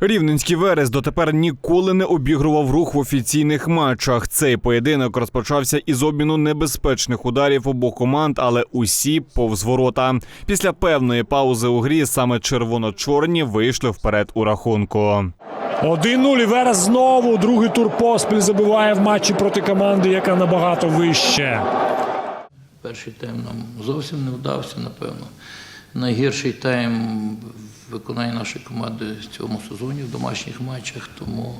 Рівненський Верес дотепер ніколи не обігрував рух в офіційних матчах. Цей поєдинок розпочався із обміну небезпечних ударів обох команд, але усі повз ворота. Після певної паузи у грі саме червоно-чорні вийшли вперед у рахунку. 1-0 і Верес знову другий тур поспіль забиває в матчі проти команди, яка набагато вище. Перший тайм нам зовсім не вдався, напевно. Найгірший тайм в виконанні нашої команди в цьому сезоні в домашніх матчах, тому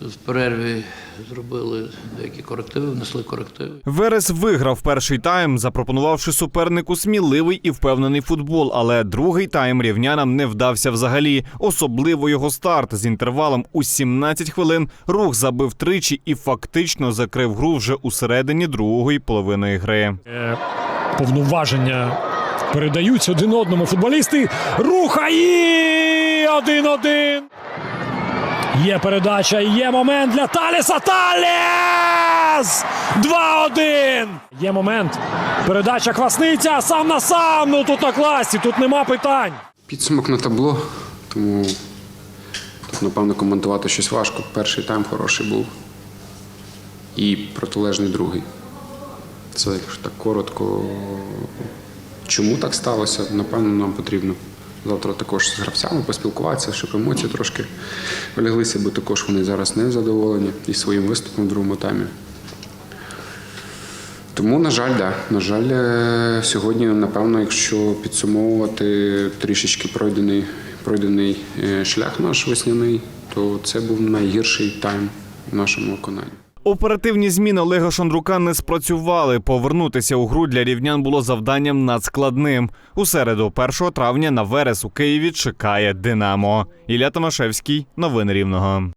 в перерві зробили деякі корективи, внесли корективи. Верес виграв перший тайм, запропонувавши супернику сміливий і впевнений футбол. Але другий тайм рівнянам не вдався взагалі. Особливо його старт з інтервалом у 17 хвилин. Рух забив тричі і фактично закрив гру вже у середині другої половини гри. Е, Повноваження передаються один одному. Футболісти рухає 1-1. Є передача, є момент для Таліса. Таліс! 2-1. Є момент. Передача Квасниця сам на сам. Ну тут на класі, тут нема питань. Підсумок на табло, тому тут, напевно, коментувати щось важко. Перший тайм хороший був. І протилежний другий. Це якщо так коротко. Чому так сталося? Напевно, нам потрібно завтра також з гравцями поспілкуватися, щоб емоції трошки вляглися, бо також вони зараз не задоволені і своїм виступом в другому таймі. Тому, на жаль, да. На жаль, е, сьогодні, напевно, якщо підсумовувати трішечки пройдений, пройдений е, шлях наш весняний, то це був найгірший тайм в нашому виконанні. Оперативні зміни Олега Шандрука не спрацювали. Повернутися у гру для рівнян було завданням надскладним. У середу, 1 травня, на Верес у Києві чекає Динамо. Ілля Томашевський. Новини Рівного.